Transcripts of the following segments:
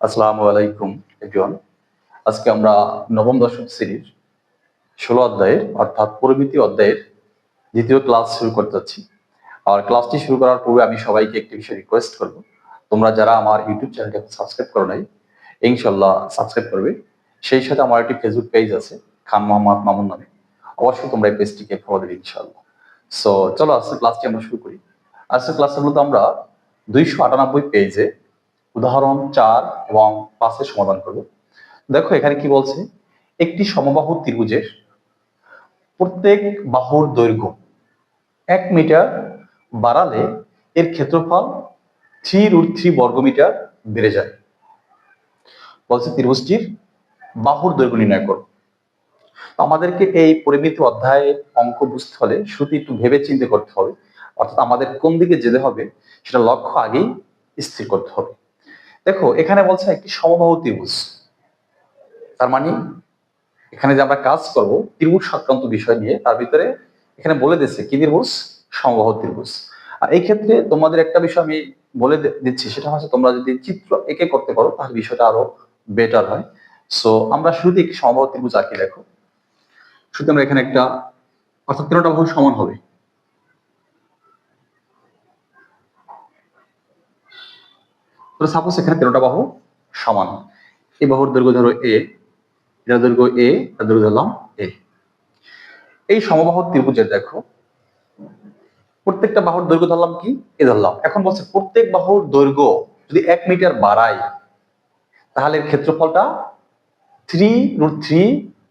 আসসালামু আলাইকুম এভরিওয়ান আজকে আমরা নবম দশম শ্রেণির ষোলো অধ্যায়ের, অর্থাৎ পরিমিতি অধ্যায়ের দ্বিতীয় ক্লাস শুরু করতে যাচ্ছি। আর ক্লাসটি শুরু করার পূর্বে আমি সবাইকে একটি বিষয় রিকোয়েস্ট করব। তোমরা যারা আমার ইউটিউব চ্যানেলটি সাবস্ক্রাইব করো নাই ইনশাল্লাহ সাবস্ক্রাইব করবে। সেই সাথে আমার একটি ফেসবুক পেজ আছে, খান মোহাম্মদ মামুন নামে। অবশ্যই তোমরা এই পেজটিকে ফলো দেবে ইনশাল্লাহ সো চলো আজকে ক্লাসটি আমরা শুরু করি। আজকের ক্লাসের মধ্যে আমরা দুইশো আটানব্বই পেজে উদাহরণ চার এবং পাঁচের সমাধান করব। দেখো এখানে কি বলছে? একটি সমবাহু ত্রিভুজের প্রত্যেক বাহুর দৈর্ঘ্য এক মিটার বাড়ালে এর ক্ষেত্রফল থ্রি রুট থ্রি বর্গমিটার বেড়ে যায়। বলছে ত্রিভুজটির বাহুর দৈর্ঘ্য নির্ণয় করো। আমাদেরকে এই পরিমিত অধ্যায়ের অঙ্ক বুঝতে হলে শুধু একটু ভেবে চিন্তে করতে হবে। অর্থাৎ আমাদের কোন দিকে যেতে হবে সেটা লক্ষ্য আগেই স্থির করতে হবে। দেখো, এখানে বলছে একটি সমবাহু ত্রিভুজ। তার মানে এখানে যে আমরা কাজ করব, ত্রিভুজ সংক্রান্ত বিষয় নিয়ে, তার ভিতরে এখানে বলে দিচ্ছে কি ত্রিভুজ? সমবাহু ত্রিভুজ। আর এই ক্ষেত্রে তোমাদের একটা বিষয় আমি বলে দিচ্ছি, সেটা হচ্ছে তোমরা যদি চিত্র একে করতে পারো, তাহলে বিষয়টা আরও বেটার হয়। সো আমরা শুধু একটি সমবাহু ত্রিভুজ আঁকি, দেখো। শুধু আমরা এখানে একটা, অর্থাৎ তিনটা বাহু সমান হবে। তো সাপোজ এখানে তেরোটা বাহু সমান এই বাহুর দৈর্ঘ্য ধরো এ এটা দৈর্ঘ্য এ এটা দৈর্ঘ্য ধরলাম এ এই সমবাহু ত্রিভুজের দেখো, প্রত্যেকটা বাহুর দৈর্ঘ্য ধরলাম কি? এ ধরলাম। এখন বলছে প্রত্যেক বাহুর দৈর্ঘ্য যদি এক মিটার বাড়াই তাহলে ক্ষেত্রফলটা থ্রি রুট থ্রি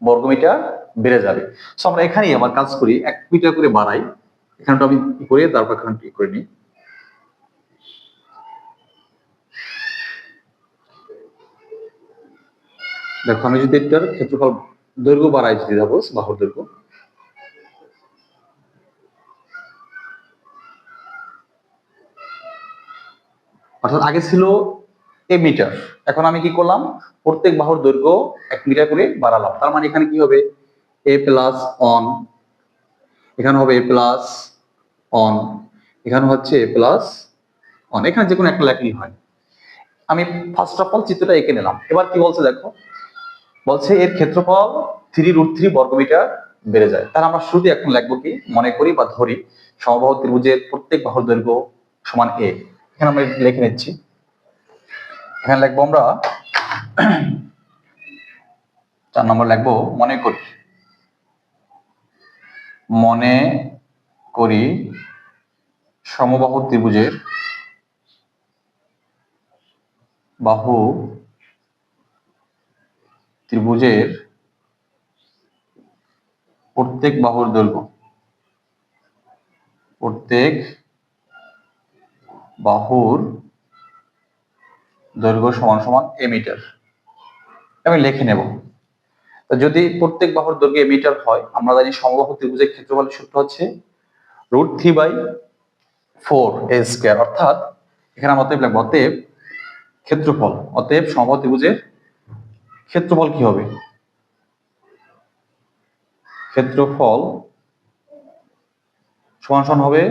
বর্গমিটার বেড়ে যাবে। সো আমরা এখানেই আমার কাজ করি, এক মিটার করে বাড়াই। এখানটা আমি করে, তারপর এখানে কি করে নিই। দেখো, আমি যদি এটার ক্ষেত্রফল দৈর্ঘ্য বাড়াই যদি যাব বাহুর দৈর্ঘ্য। অর্থাৎ আগে ছিল এ মিটার এখন আমি কি করলাম? প্রত্যেক বাহুর দৈর্ঘ্য এক মিটার করে বাড়ালাম। তার মানে এখানে কি হবে? এ প্লাস অন এখানে হবে এ প্লাস অন এখানে হচ্ছে এ প্লাস অন এখানে যে কোনো একটা লেখলেই হয়। আমি ফার্স্ট অফ অল চিত্রটা এঁকে নিলাম। এবার কি বলছে দেখো? বলছে এর ক্ষেত্রফল থ্রি রুট থ্রি বর্গমিটার বেড়ে যায়। তাহলে আমরা শুরুতে এখন লিখব কি? মনে করি বা ধরি সমবাহু ত্রিভুজের প্রত্যেক বাহুর দৈর্ঘ্য সমান এ এখানে আমরা লিখে নিচ্ছি। এখানে লিখব আমরা চার নম্বর লিখব, মনে করি। মনে করি সমবাহু ত্রিভুজের বাহু ত্রিভুজের প্রত্যেক বাহুর দৈর্ঘ্য। প্রত্যেক বাহুর দৈর্ঘ্য সমান সমান এ মিটার আমি লিখে নেব। তো যদি প্রত্যেক বাহুর দৈর্ঘ্য এ মিটার হয়, আমরা জানি সমবাহু ত্রিভুজের ক্ষেত্রফলের সূত্র হচ্ছে root three by four A square অর্থাৎ এখানে আমরা অতএব লিখব অতএব ক্ষেত্রফল। অতএব সমবাহু ত্রিভুজের ক্ষেত্রফল কি হবে? ক্ষেত্রফল সমান সমান হবে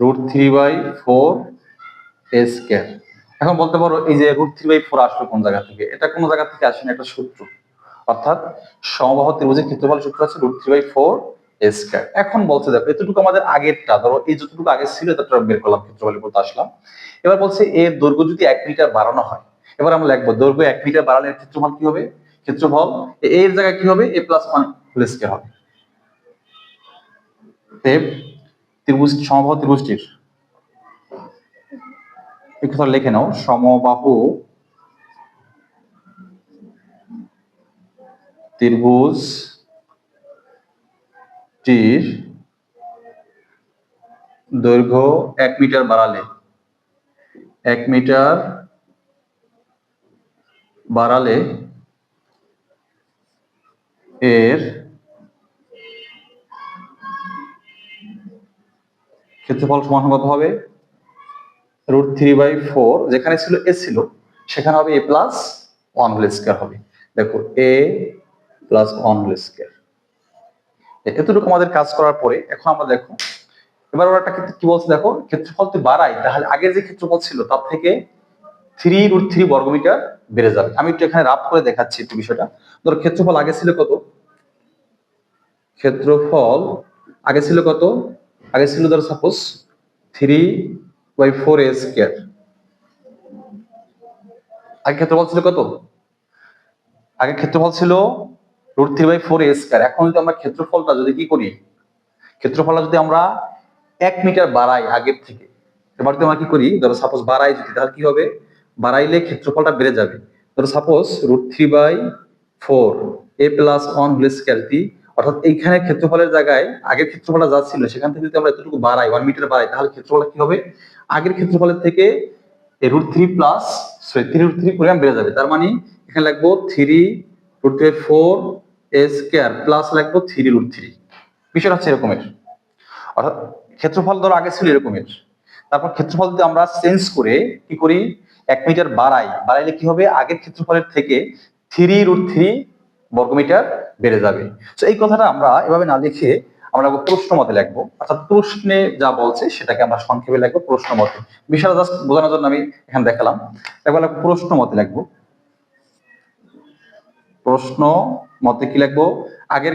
root three by four square. এখন বলতে পারো এই যে রুট থ্রি বাই ফোর আসলো কোন জায়গা থেকে? এটা কোন জায়গা থেকে আসে না একটা সূত্র। অর্থাৎ সমবাহু ত্রিভুজের ক্ষেত্রফল সূত্র আছে root three by four square. এখন বলছে দেখো, এতটুকু আমাদের আগেরটা, ধরো এই যতটুকু আগে ছিল ততটা বের করলাম, ক্ষেত্রফলের বলতে আসলাম। এবার বলছে এর দৈর্ঘ্য যদি এক মিটার বাড়ানো হয় এবার আমরা লিখব, দৈর্ঘ্য এক মিটার বাড়ালে ক্ষেত্রফল কি হবে? ক্ষেত্রফল এর জায়গায় কি হবে? A plus one whole square হবে। ত্রিভুজ সমবাহু ত্রিভুজটির। তাহলে লিখে নাও, সমবাহু ত্রিভুজটির দৈর্ঘ্য এক মিটার বাড়ালে। এক মিটার বাড়ালে এর ক্ষেত্রফল সমান কত হবে? রুট থ্রি বাই ফোর, যেখানে ছিল এ ছিল, সেখানে হবে A plus one whole square হবে। দেখো, A plus one whole square. এতটুকু আমাদের কাজ করার পরে, এখন আমরা দেখো, এবার ওরা একটা কি বলছে দেখো? ক্ষেত্রফল তুই বাড়াই, তাহলে আগে যে ক্ষেত্রফল ছিল, তার থেকে থ্রি রুট থ্রি বর্গমিটার বেড়ে যাবে। আমি একটু এখানে রাফ করে দেখাচ্ছি একটু বিষয়টা। ধরো ক্ষেত্রফল আগে ছিল কত? ক্ষেত্রফল আগে ছিল কত? আগে ছিল ধরো suppose three by four A square আগে ক্ষেত্রফল ছিল কত? আগে ক্ষেত্রফল ছিল root three by four A square এখন যদি আমরা ক্ষেত্রফলটা যদি কি করি? ক্ষেত্রফলটা যদি আমরা এক মিটার বাড়াই আগের থেকে, এবার যদি আমরা কি করি? ধরো সাপোজ বাড়াই যদি, তাহলে কি হবে? বাড়াইলে ক্ষেত্রফলটা বেড়ে যাবে। ধরো suppose root three by four A plus one whole square টি অর্থাৎ এইখানে ক্ষেত্রফলের জায়গায় আগের ক্ষেত্রফলটা যা ছিল, সেখান থেকে যদি আমরা এতটুকু বাড়াই ওয়ান মিটার বাড়াই, তাহলে ক্ষেত্রফলটা কি হবে? আগের ক্ষেত্রফলের থেকে root three plus three root three পরিমাণ বেড়ে যাবে। তার মানে এখানে লাগবো three root three four A square plus লাগবো থ্রি রুট থ্রি বিষয়টা হচ্ছে এরকমের। অর্থাৎ ক্ষেত্রফল ধরো আগে ছিল এরকমের। তারপর ক্ষেত্রফল যদি আমরা চেঞ্জ করে কি করি? এক মিটার বাড়াই বাড়াইলে কি হবে? আগের ক্ষেত্রফলের থেকে থ্রি রুট থ্রি বর্গমিটার বেড়ে যাবে। তো এই কথাটা আমরা এভাবে না লিখে আমরা প্রশ্ন মতে লিখব। অর্থাৎ প্রশ্নে যা বলছে সেটাকে আমরা সংক্ষেপে লিখব প্রশ্ন মতে। বিষয়টা জাস্ট বোঝানোর জন্য আমি এখানে দেখালাম। একবার প্রশ্ন মতে লিখব। প্রশ্ন মতে কি লিখব? আগের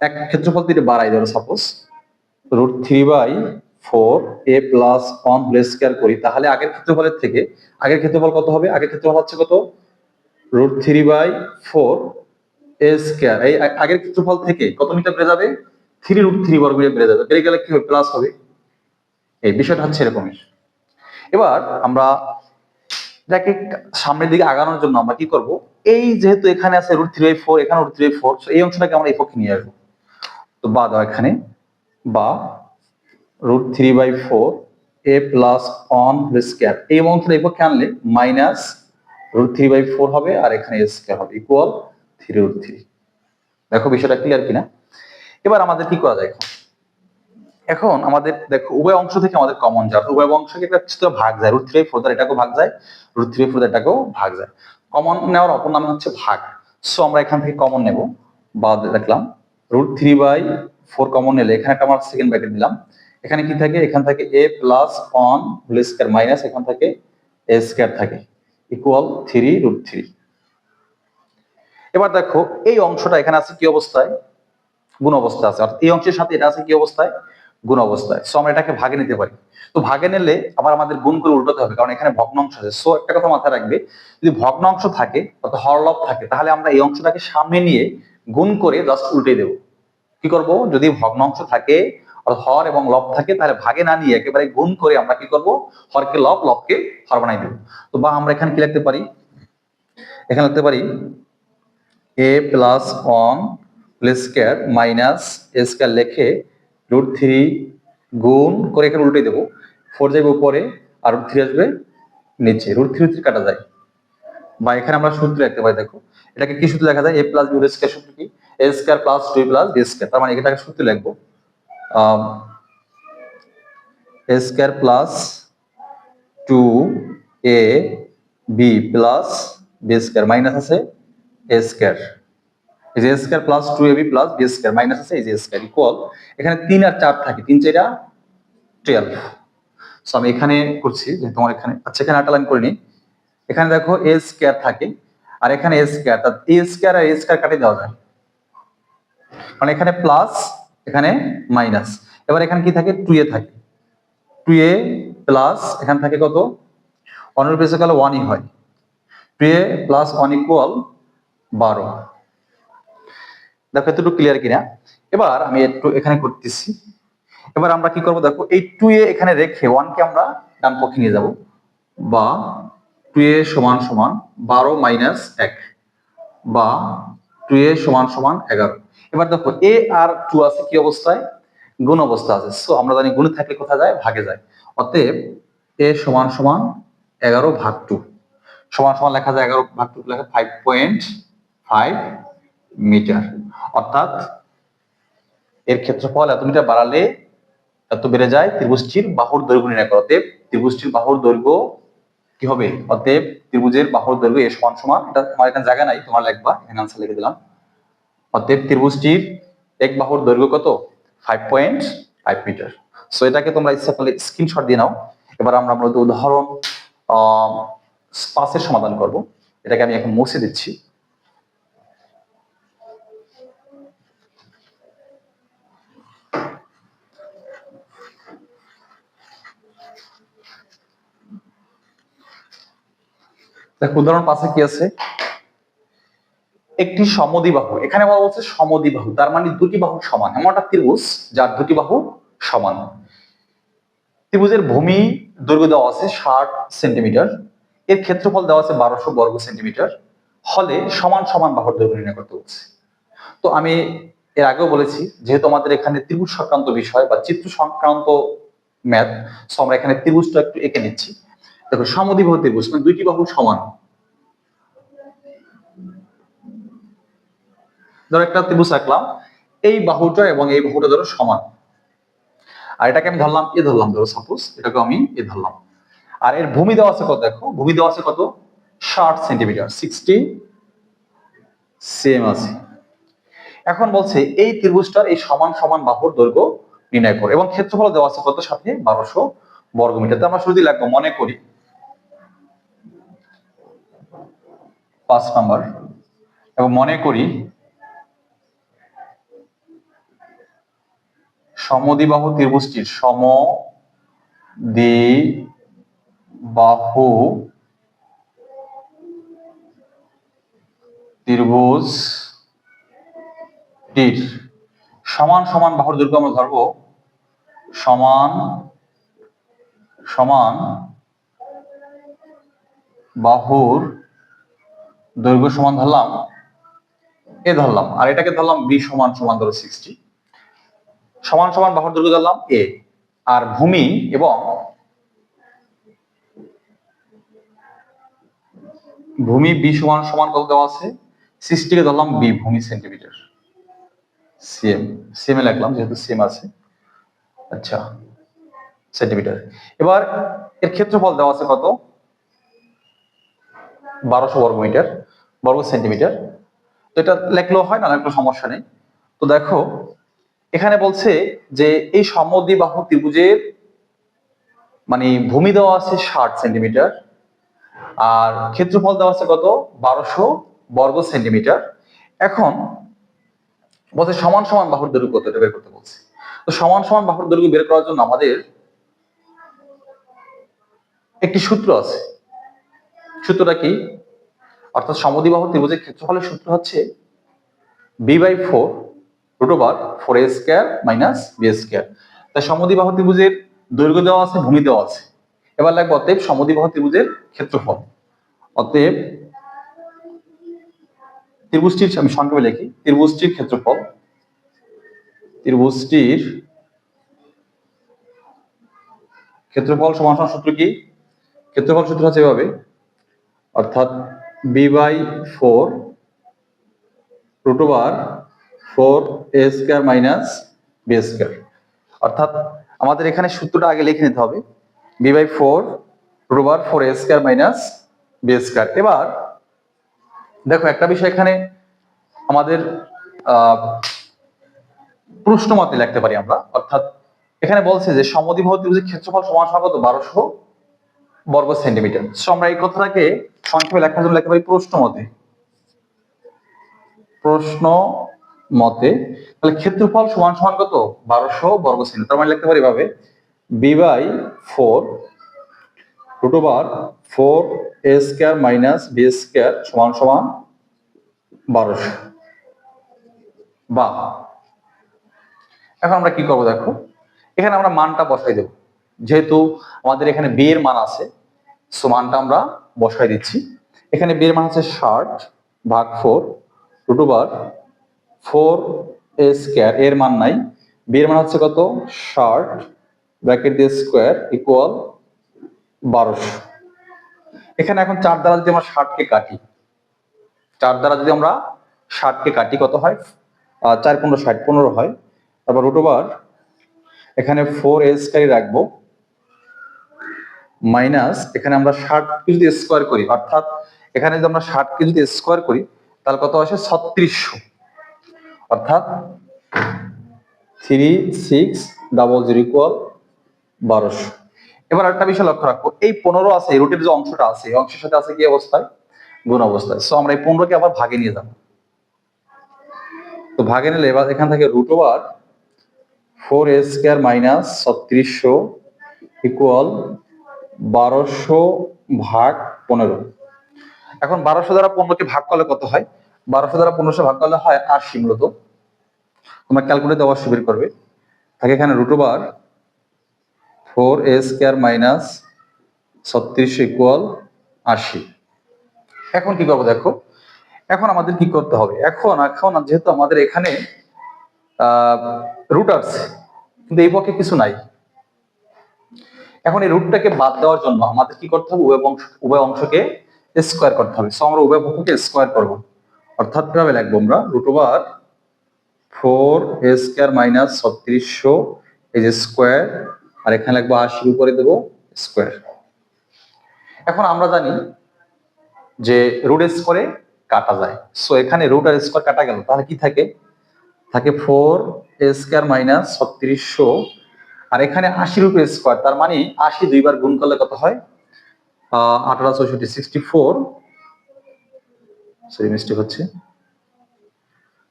এক ক্ষেত্রফল দিয়ে বাড়াই ধরো suppose root three by four A plus one whole square করি। তাহলে আগের ক্ষেত্রফলের থেকে, আগের ক্ষেত্রফল কত হবে? আগের ক্ষেত্রফল হচ্ছে কত? Root three by four A square এই আগের ক্ষেত্রফল থেকে কত মিটার বেড়ে যাবে? থ্রি রুট থ্রি বর্গ মিটার বেড়ে যাবে। বেড়ে গেলে কি হবে? প্লাস হবে। এই বিষয়টা হচ্ছে এরকমের এবার আমরা যাকে সামনের দিকে আগানোর জন্য আমরা কি করব? এই যেহেতু এখানে আছে রুট থ্রি বাই ফোর এখানে রুট থ্রি বাই ফোর এই অংশটাকে আমরা এই পক্ষে নিয়ে আসব। তো বা দাও এখানে, বা root three by four A plus one square এই অংশটা এই পক্ষে আনলে? Minus root three by four হবে আর এখানে স্কোয়ার হবে ইকুয়াল থ্রি রুট থ্রি দেখো বিষয়টা ক্লিয়ার কিনা? এবার আমাদের কি করা যায় এখন? এখন আমাদের, দেখো, উভয় অংশ থেকে আমাদের কমন যায় উভয় অংশকে একটা চিত্র ভাগ যায় রুট থ্রি ফোর দ্বারা এটাকেও ভাগ যায় রুট থ্রি ফোর এটাকেও ভাগ যায়। কমন নেওয়ার অপর নাম হচ্ছে ভাগ। সো আমরা এখান থেকে কমন নেব, বাদ দেখলাম root three by four common নিলে, এখানে একটা আমরা সেকেন্ড ব্র্যাকেট দিলাম এখানে কি থাকে? এখান থেকে A plus one whole square minus এখান থেকে এ স্কয়ার থাকে। ইকুয়াল থ্রি রুট থ্রি এবার দেখো, এই অংশটা এখানে আছে কি অবস্থায়? গুণ অবস্থা আছে। অর্থাৎ এই অংশের সাথে এটা আছে কি অবস্থায়? গুণ অবস্থায়। সো আমরা এটাকে ভাগে নিতে পারি। তো ভাগে নিলে আবার আমাদের গুণ করে উল্টাতে হবে, কারণ এখানে ভগ্নাংশ আছে। সো একটা কথা মাথায় রাখবে, যদি ভগ্নাংশ থাকে, অর্থাৎ হরলব থাকে, তাহলে আমরা এই অংশটাকে সামনে নিয়ে গুণ করে জাস্ট উল্টে দেব। কি করব? যদি ভগ্নাংশ থাকে হর এবং লব থাকে, তাহলে ভাগে না নিয়ে একেবারে গুণ করে আমরা কি করব? হরকে লব, লবকে হর বানাই দেব। তো বা আমরা এখানে কি লিখতে পারি? এখানে লিখতে পারি A plus one square minus A square লেখে রুট থ্রি গুণ করে এখানে উল্টে দেবো। ফোর যাবে উপরে আর রুট থ্রি আসবে নিচে। রুট থ্রি থ্রি কাটা যায়। বা এখানে আমরা সূত্র লিখতে পারি, দেখো। এটাকে কি সূত্র লেখা যায়? এ প্লাস বি স্কোয়ার সূত্র কি? A square plus two plus B square তার মানে এটাকে সূত্র লিখব। A square plus two A B plus B square minus আছে এ স্কোয়ার এই যে square plus two A B plus B square minus আছে, এই যে স্কোয়ার ইকুয়াল এখানে তিন আর চার থাকে, তিন চারটা টুয়েলভ সো আমি এখানে করছি যে তোমার এখানে আচ্ছা এখানে আটা লাইন করে নিই এখানে দেখো এ স্কোয়ার থাকে, আর এখানে এ স্কোয়ার এ স্কোয়ার আর এ স্কোয়ার কাটিয়ে দেওয়া যায়। মানে এখানে প্লাস এখানে মাইনাস এবার এখানে কি থাকে? টু এ থাকে। টু এ প্লাস এখানে থাকে কত? অনের বেসে গেলে ওয়ানই হয়। Two A plus one equal বারো। দেখো, এতটুকু ক্লিয়ার কিনা? এবার আমি একটু এখানে করতেছি। এবার আমরা কি করব? দেখো, এই টু এ এখানে রেখে ওয়ানকে আমরা ডান পক্ষে নিয়ে যাব। বা টু এ সমান সমান বারো মাইনাস এক। বা টু এ সমান সমান এগারো। এবার দেখো এ আর টু আছে কি অবস্থায়? গুণ অবস্থা আছে। সো আমরা জানি গুণে থাকলে কোথায় যায়? ভাগে যায়। অতএব এ সমান সমান এগারো ভাগ টু সমান সমান লেখা যায় এগারো ভাগ টু লেখা ফাইভ পয়েন্ট ফাইভ মিটার অর্থাৎ, এর ক্ষেত্রফল এত মিটার বাড়ালে এত বেড়ে যায়, ত্রিভুজটির বাহুর দৈর্ঘ্য নির্ণয় করো। অতএব, ত্রিভুজটির বাহুর দৈর্ঘ্য কি হবে? অতএব, ত্রিভুজের বাহুর দৈর্ঘ্য এ সমান সমান। এটা তোমার এখানে জায়গা নাই, তোমার লিখবা, এখানে আনসার লিখে দিলাম। অতএব ত্রিভুজটির এক বাহুর দৈর্ঘ্য কত? Five point five metre so এটাকে তোমরা ইচ্ছা করলে স্ক্রিনশট দিয়ে নাও। এবার আমরা মূলত উদাহরণ পাঁচের সমাধান করব। এটাকে আমি এখন মুছে দিচ্ছি। দেখো, উদাহরণ পাশে কি আছে? একটি সমদ্বিবাহু। এখানে বলা হচ্ছে সমদ্বিবাহু। তার মানে দুটি বাহু সমান। এমন একটা ত্রিভুজ, যার দুটি বাহু সমান। ত্রিভুজের ভূমি দৈর্ঘ্য দেওয়া আছে ষাট সেন্টিমিটার। এর ক্ষেত্রফল দেওয়া আছে বারোশো বর্গ সেন্টিমিটার। হলে সমান সমান বাহুর দৈর্ঘ্য নির্ণয় করতে হচ্ছে। তো আমি এর আগেও বলেছি, যেহেতু আমাদের এখানে ত্রিভুজ সংক্রান্ত বিষয় বা চিত্র সংক্রান্ত ম্যাথ সো আমরা এখানে ত্রিভুজটা একটু এঁকে নিচ্ছি। দেখো, সমদ্বিবাহু ত্রিভুজ মানে দুইটি বাহু সমান। ধরো একটা ত্রিভুজ আঁকলাম, এই বাহুটা এবং এই বাহুটা ধরো সমান। আর এটাকে আমি ধরলাম, এ ধরলাম ধরো সাপোজ এটাকে আমি এ ধরলাম। আর এর ভূমি দেওয়া আছে কত দেখো? ভূমি দেওয়া আছে কত? ষাট সেন্টিমিটার সিক্সটি সেম আছে। এখন বলছে, এই ত্রিভুজটার এই সমান সমান বাহুর দৈর্ঘ্য নির্ণয় করো। এবং ক্ষেত্রফল দেওয়া আছে কত? সাথে বারোশো বর্গমিটার তো আমরা শুরু লাগবো মনে করি। পাঁচ নাম্বার। এবং মনে করি সমদ্বিবাহু ত্রিভুজটির সম বাহু ত্রিভুজটির সমান সমান বাহুর দৈর্ঘ্য আমরা ধরবো সমান সমান বাহুর দৈর্ঘ্য সমান ধরলাম, এ ধরলাম, আর এটাকে ধরলাম বি সমান সমান ধরো সিক্সটি সমান সমান বাহুর দৈর্ঘ্য ধরলাম এ আর ভূমি এবং ভূমি বি সমান সমান কত দেওয়া আছে? সিক্সটিকে ধরলাম বি ভূমি সেন্টিমিটার সিএম সিএম এ লিখলাম, যেহেতু সেম আছে। আচ্ছা সেন্টিমিটার এবার এর ক্ষেত্রফল দেওয়া আছে কত? বারোশো বর্গ মিটার, বর্গ সেন্টিমিটার তো এটা লেখলেও হয়, না লেখলেও সমস্যা নেই। তো দেখো এখানে বলছে যে এই সমদ্বিবাহু ত্রিভুজের মানে ভূমি দেওয়া আছে ষাট সেন্টিমিটার, আর ক্ষেত্রফল দেওয়া আছে কত? বারোশো বর্গ সেন্টিমিটার। এখন বলছে সমান সমান বাহুর দৈর্ঘ্য কতটা বের করতে বলছে। তো সমান সমান বাহুর দৈর্ঘ্য বের করার জন্য আমাদের একটি সূত্র আছে। সূত্রটা কি? অর্থাৎ সমদ্বিবাহু ত্রিভুজের ক্ষেত্রফলের সূত্র হচ্ছে B by four root over four A square minus B square তাই সমদ্বিবাহু ত্রিভুজের দৈর্ঘ্য দেওয়া আছে, ভূমি দেওয়া আছে। এবার লাগবে অতএব সমদ্বিবাহু ত্রিভুজের ক্ষেত্রফল। অতএব ত্রিভুজটির আমি সংক্ষেপে লিখি, ত্রিভুজটির ক্ষেত্রফল ত্রিভুজটির ক্ষেত্রফল সমান সূত্র কি? ক্ষেত্রফল সূত্র হচ্ছে এভাবে, অর্থাৎ B by four root over four A square minus B square. অর্থাৎ আমাদের এখানে সূত্রটা আগে লিখে নিতে হবে। B by four root over four A square minus B square. এবার দেখো একটা বিষয় এখানে আমাদের প্রশ্ন মতে লিখতে পারি আমরা। অর্থাৎ এখানে বলছে যে সমদ্বিবাহু ত্রিভুজের ক্ষেত্রফল সমান সমান বারোশো বর্গ সেন্টিমিটার। সো আমরা এই কথাটাকে সংক্ষেপে লেখার জন্য লিখতে পারি প্রশ্ন মতে প্রশ্ন মতে, তাহলে ক্ষেত্রফল সমান সমান কত? বারোশো বর্গ সেন্টিমিটার তার মানে লিখতে পারি এভাবে, B by four root over four A square minus B square সমান সমান বারোশো। বা এখন আমরা কি করব দেখো? এখানে আমরা মানটা বসাই দেব। যেহেতু আমাদের এখানে বি এর মান আছে, সো মানটা আমরা বসাই দিচ্ছি। এখানে বি এর মান আছে ষাট ভাগ four root over four A square, এর মান নাই। বি এর মান হচ্ছে কত? ষাট, ব্র্যাকেট দিয়ে স্কোয়ার ইকুয়াল বারোশো। এখানে এখন চার দ্বারা যদি আমরা ষাটকে কাটি, চার দ্বারা যদি আমরা ষাটকে কাটি, কত হয়? চার পনেরো, ষাট পনেরো হয়। তারপর রুট এখানে ফোর এ স্কোয়ার রাখব। মাইনাস এখানে আমরা ষাটকে যদি স্কোয়ার করি, অর্থাৎ এখানে যদি আমরা ষাটকে যদি স্কোয়ার করি, তাহলে কত আসে? ছত্রিশশো। অর্থাৎ three six double zero equal বারোশো। এবার একটা বিষয় লক্ষ্য রাখব। এই পনেরো আছে রুটের যে অংশটা আছে, এই অংশের সাথে আছে কি অবস্থায়? গুণ অবস্থায়। সো আমরা এই পনেরোকে আবার ভাগে নিয়ে যাব। তো ভাগে নিলে এবার এখান থেকে root over four A square minus ছত্রিশশো ইকুয়াল বারোশো ভাগ পনেরো। এখন বারোশো দ্বারা পনেরোকে ভাগ করলে কত হয়? বারোশো দ্বারা পনেরোশো ভাগ করলে হয় আশি মূলত। তোমরা ক্যালকুলেট অবশ্যই বের করবে। থাকে এখানে root over four A square minus ছত্রিশ ইকুয়াল আশি। এখন কি করব দেখো? এখন আমাদের কি করতে হবে? এখন এখন যেহেতু আমাদের এখানে রুট আছে, কিন্তু এই পক্ষে কিছু নাই। এখন এই রুটটাকে বাদ দেওয়ার জন্য আমাদের কি করতে হবে? উভয় অংশ, উভয় অংশকে স্কোয়ার করতে হবে। সো আমরা উভয় পক্ষকে স্কোয়ার করব। অর্থাৎ কীভাবে লিখব আমরা? Root over four A square minus ছত্রিশশো এই যে স্কোয়ার, আর এখানে লিখব আশির উপরে দেবো স্কোয়ার। এখন আমরা জানি যে রুট স্কোয়ারে কাটা যায়। সো এখানে রুট আর স্কোয়ার কাটা গেল, তাহলে কি থাকে? থাকে ফোর এ স্কোয়ার মাইনাস ছত্রিশশো, আর এখানে আশির উপরে স্কোয়ার, তার মানে আশি দুইবার গুণ করলে কত হয়? আঠারো চৌষট্টি সিক্সটি ফোর সরি মিস্টেক হচ্ছে।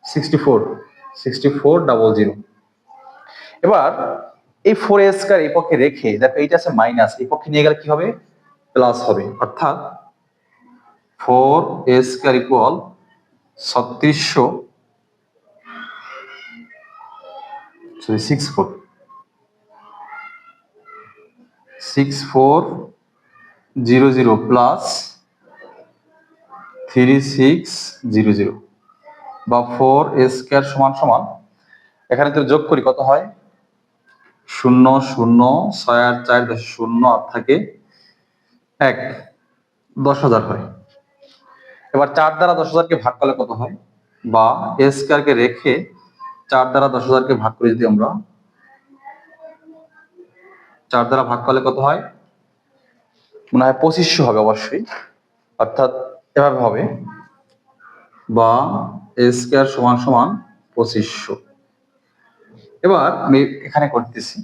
Sixty four sixty four double zero এবার এই ফোর স্কোয়ার এই পক্ষে রেখে দেখো এইটা আছে মাইনাস এই পক্ষে নিয়ে গেলে কি হবে? প্লাস হবে। অর্থাৎ ফোর স্কোয়ার ইকুয়াল ছত্রিশশো six four six four zero zero plus three six zero zero বা ফোর এ স্কোয়ার সমান সমান, এখানে তো যোগ করি কত হয়? শূন্য শূন্য, ছয় আট চার দশ শূন্য আর থাকে এক, দশ হাজার হয়। এবার চার দ্বারা দশ হাজারকে ভাগ করলে কত হয়? বা এ স্কোয়ারকে রেখে চার দ্বারা দশ হাজারকে ভাগ করে যদি আমরা, চার দ্বারা ভাগ করলে কত হয়? মনে হয় পঁচিশশো হবে অবশ্যই, অর্থাৎ এভাবে হবে। বা এ স্কোয়ার সমান সমান পঁচিশশো। এবার আমি এখানে করতেছি,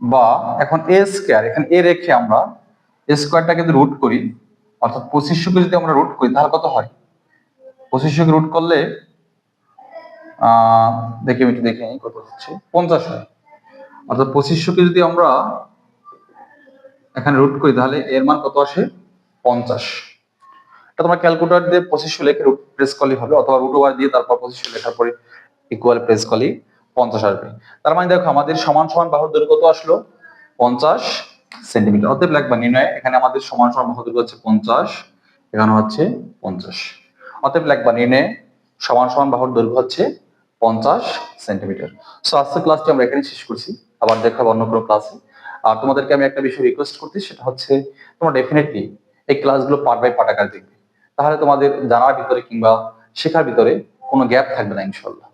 বা এখন এ স্কোয়ার, এখানে এ রেখে আমরা স্কোয়ারটাকে যদি রুট করি, অর্থাৎ পঁচিশশোকে যদি আমরা রুট করি, তাহলে কত হয়? পঁচিশশোকে রুট করলে দেখি আমি একটু দেখে নিই কত হচ্ছে, পঞ্চাশ হয়। অর্থাৎ পঁচিশশোকে যদি আমরা এখানে রুট করি, তাহলে এর মান কত আসে? পঞ্চাশ। তোমার ক্যালকুলেটর দিয়ে পঁচিশশো লেখে প্রেস করলেই হবে, অথবা রুট ওভার দিয়ে তারপর পঁচিশশো লেখার পরে ইকুয়াল প্রেস করলেই পঞ্চাশ আসবে। তার মানে দেখো, আমাদের সমান সমান বাহুর দৈর্ঘ্য কত আসলো? পঞ্চাশ সেন্টিমিটার অতএব লাগবে নির্ণয়, এখানে আমাদের সমান সমান বাহুর দৈর্ঘ্য হচ্ছে পঞ্চাশ এখানে হচ্ছে পঞ্চাশ। অতএব লাগবা নির্ণয়, সমান সমান বাহুর দৈর্ঘ্য হচ্ছে পঞ্চাশ সেন্টিমিটার সো আজকের ক্লাসটি আমরা এখানে শেষ করছি। আবার দেখাবো অন্য কোনো ক্লাসে আর তোমাদেরকে আমি একটা বিষয় রিকোয়েস্ট করছি, সেটা হচ্ছে তোমরা ডেফিনেটলি এই ক্লাসগুলো পার্ট বাই পার্ট দেখবে। তাহলে তোমাদের জানার ভিতরে কিংবা শেখার ভিতরে কোনো গ্যাপ থাকবে না ইনশাল্লাহ